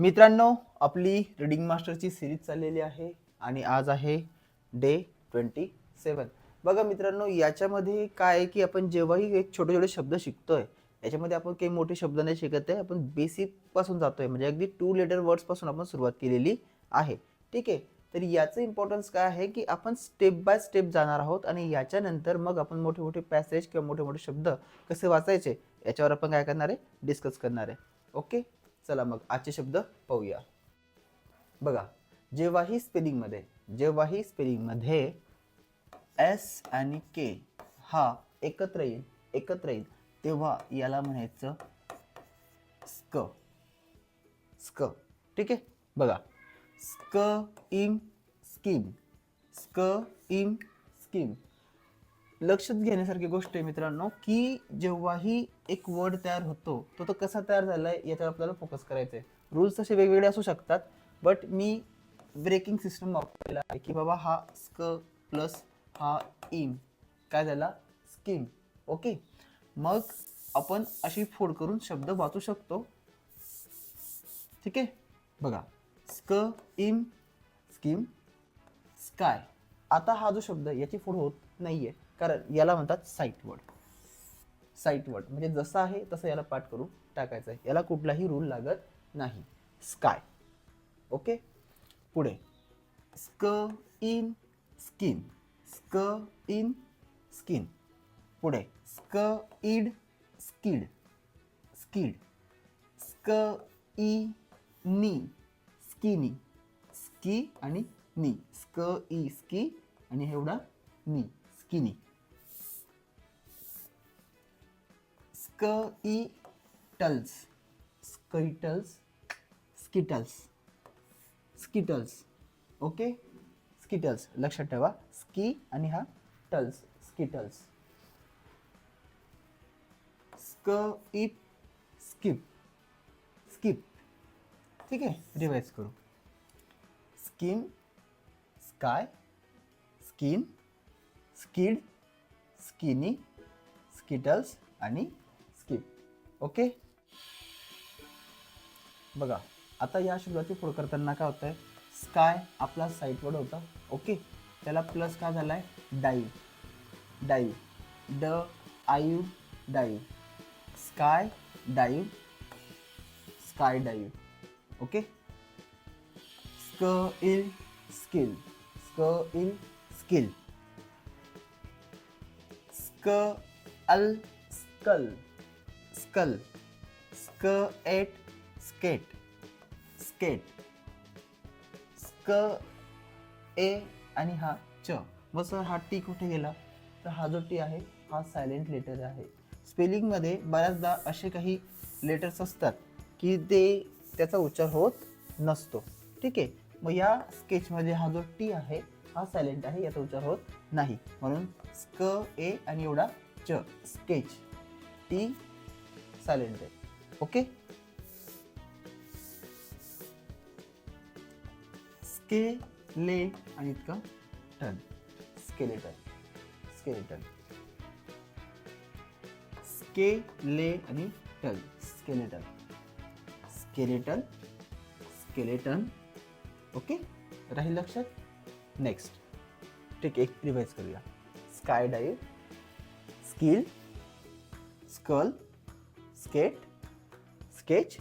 मित्रांनो आपली reading मास्टरची series चाललेली आहे आणि आज आहे डे ट्वेंटी सेवन बघा मित्रांनो याच्यामध्ये काय आहे की आपण जेव्हाही एक छोटे छोटे शब्द शिकतोय याच्यामध्ये आपण काही मोठे शब्द नाही शिकत आहे आपण बेसिकपासून जातोय. म्हणजे अगदी टू लेटर वर्ड्सपासून आपण सुरुवात केलेली आहे. ठीक आहे? तर याचं इम्पॉर्टन्स काय आहे की आपण स्टेप बाय स्टेप जाणार आहोत आणि याच्यानंतर मग आपण मोठे मोठे पॅसेज किंवा मोठे मोठे शब्द कसे वाचायचे याच्यावर आपण काय करणार आहे? डिस्कस करणार आहे. ओके चला मग आजचे शब्द पाहूया. बघा जेव्हाही स्पेलिंगमध्ये जेव्हाही स्पेलिंगमध्ये एस आणि के हा एकत्र येईल एकत्र येईल तेव्हा याला म्हणायचं स्क स्क ठीक आहे? बघा. स्क इम स्कीम स्क इम स्कीम लक्षात घेण्यासारखी गोष्ट आहे मित्रांनो की जेव्हाही एक वर्ड तयार होतो तो तो कसा तयार झालाय याच्यावर आपल्याला फोकस करायचा आहे रूल्स तसे वेगवेगळे असू शकतात बट मी ब्रेकिंग सिस्टम वापरलेला आहे की बाबा हा स्क प्लस हा इम काय झाला? स्कीम ओके मग आपण अशी फोड करून शब्द वाचू शकतो. ठीक आहे? बघा. स्क इम स्कीम स्काय आता हा जो शब्द याची फोड होत नाहीये. कारण याला म्हणतात साईट वर्ड साईट वर्ड म्हणजे जसं आहे तसं याला पाठ करून टाकायचं आहे याला कुठलाही रूल लागत नाही. स्काय ओके पुढे. स्क इन स्किन स्क इन स्किन पुढे. स्क इड स्किड स्किड स्क ई नी स्किनी स्की आणि नी स्क ई स्की आणि एवढा nee skinny. Sk ee tles. Skittles skittles. Skittles. Okay? Skittles. लक्षात ठेवा. स्की आणि हा टल्स स्किटल्स. स्क इप स्किप. स्किप. ठीक आहे? रिवाइज करू. Skin sky skin skid skinny skittles आणि स्किप ओके बघा आता या शब्दाची पुढ करताना काय होतंय? स्काय आपला साईटवर होता. ओके त्याला प्लस काय झाला आहे dive dive d i dive sky dive sky dive okay sk ill skill sk in skill sk ul skull skull sk ate skate skate sk a आणि हा च बस हा टी कुठे गेला? तर हा जो टी आहे हा सायलेंट लेटर आहे. स्पेलिंगमध्ये बऱ्याचदा असे काही लेटर्स असतात की ते त्याचा उच्चार होत नसतो. ठीक आहे? मग या स्केचमध्ये हा जो टी आहे हा सायलेंट आहे याचा उच्चार होत नाही. म्हणून स्क ए आणि एवढा च स्केच. टी सायलेंट आहे. ओके? स्के ले आणि इतकं ton. Skeleton skeleton ske le आणि ton. Skeleton skeleton skeleton. Okay? राहील लक्षात? नेक्स्ट ठीक एक रिवाइज करूया. Sky dive skill skull skate sketch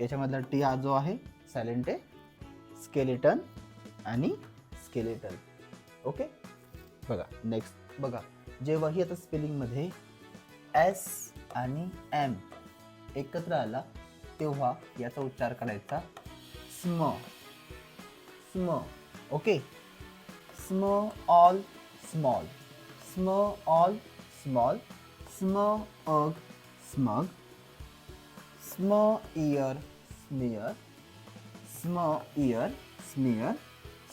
याच्यामधला T हा जो आहे सायलेंट आहे. स्केलेटन आणि स्केलेटन ओके? बघा. नेक्स्ट बघा. जेव्हाही आता स्पेलिंगमध्ये एस आणि एम एकत्र आला तेव्हा याचा उच्चार करायचा sm. Sm okay sm all small sm all small sm ug smug sm ear smear sm ear smear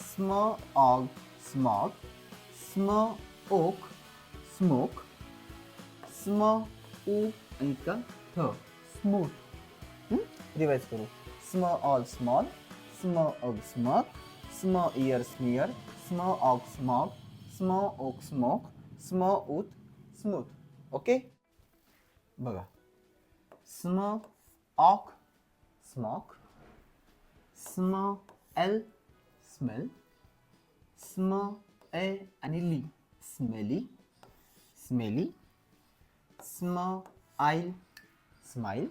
sm og smog sm oke smoke sm oo आणि का थ स्मूथ रिवाइज करू स्म all small sm ug smug sm ear smear sm og smog sm ooth smooth स्म उथ स्मूथ ओके बघा sm ock smock sm ell smell sm a आणि ली स्मेली स्मेली स्म आईल स्माईल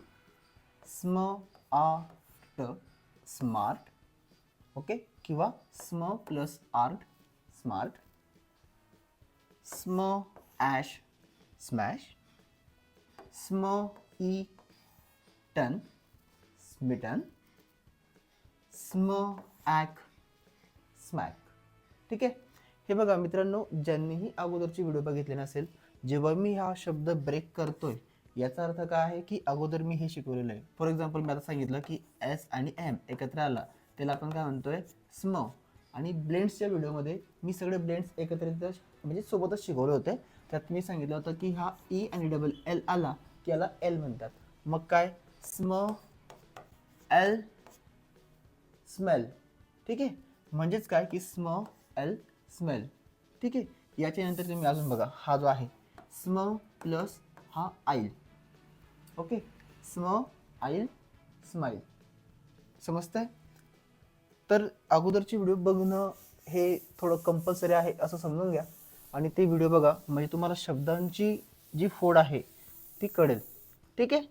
स्म आ ट स्मार्ट ओके किंवा sm plus art smart sm ash smash sm i ten smitten sm ack smack. ठीक आहे? हे बघा मित्रांनो ज्यांनीही अगोदरची व्हिडिओ बघितले नसेल जेव्हा मी हा शब्द ब्रेक करतोय याचा अर्थ काय आहे की अगोदर मी हे शिकवलेलं आहे. फॉर एक्झाम्पल मी आता सांगितलं की एस आणि एम एकत्र आला. त्याला आपण काय म्हणतोय? स्म. आणि ब्लेंड्सच्या व्हिडिओमध्ये मी सगळे ब्लेंड्स एकत्रित म्हणजे सोबतच शिकवले होते. त्यात मी सांगितलं होतं की हा ई आणि डबल एल आला की याला एल म्हणतात. मग काय? स्म एल स्मेल ठीक आहे? म्हणजेच काय की स्म एल स्मेल ठीक आहे? याच्यानंतर तुम्ही अजून बघा. हा जो आहे स्म प्लस हा आईल. ओके? स्म आईल स्माईल समजतंय? तर अगोदरची व्हिडिओ बघणं हे थोडं कंपल्सरी आहे असं समजून घ्या. आणि ते व्हिडिओ बघा म्हणजे तुम्हाला शब्दांची जी फोड आहे ती कळेल. ठीक आहे?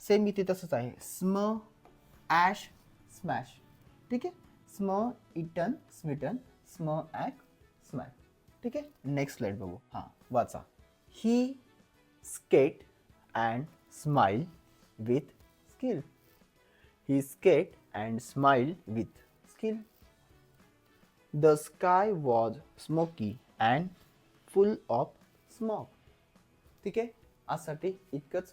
सेम इथे तसंच आहे. स्म ॲश स्मॅश ठीक आहे? स्म इटन स्मिटन स्म ॲक स्मॅश ठीक आहे? नेक्स्ट स्लाइड बघू. हां वाचा. He skate and smile with skill he skate and smiled with skill. The sky was smoky and full of smog. ठीक आहे आजसाठी इतकंच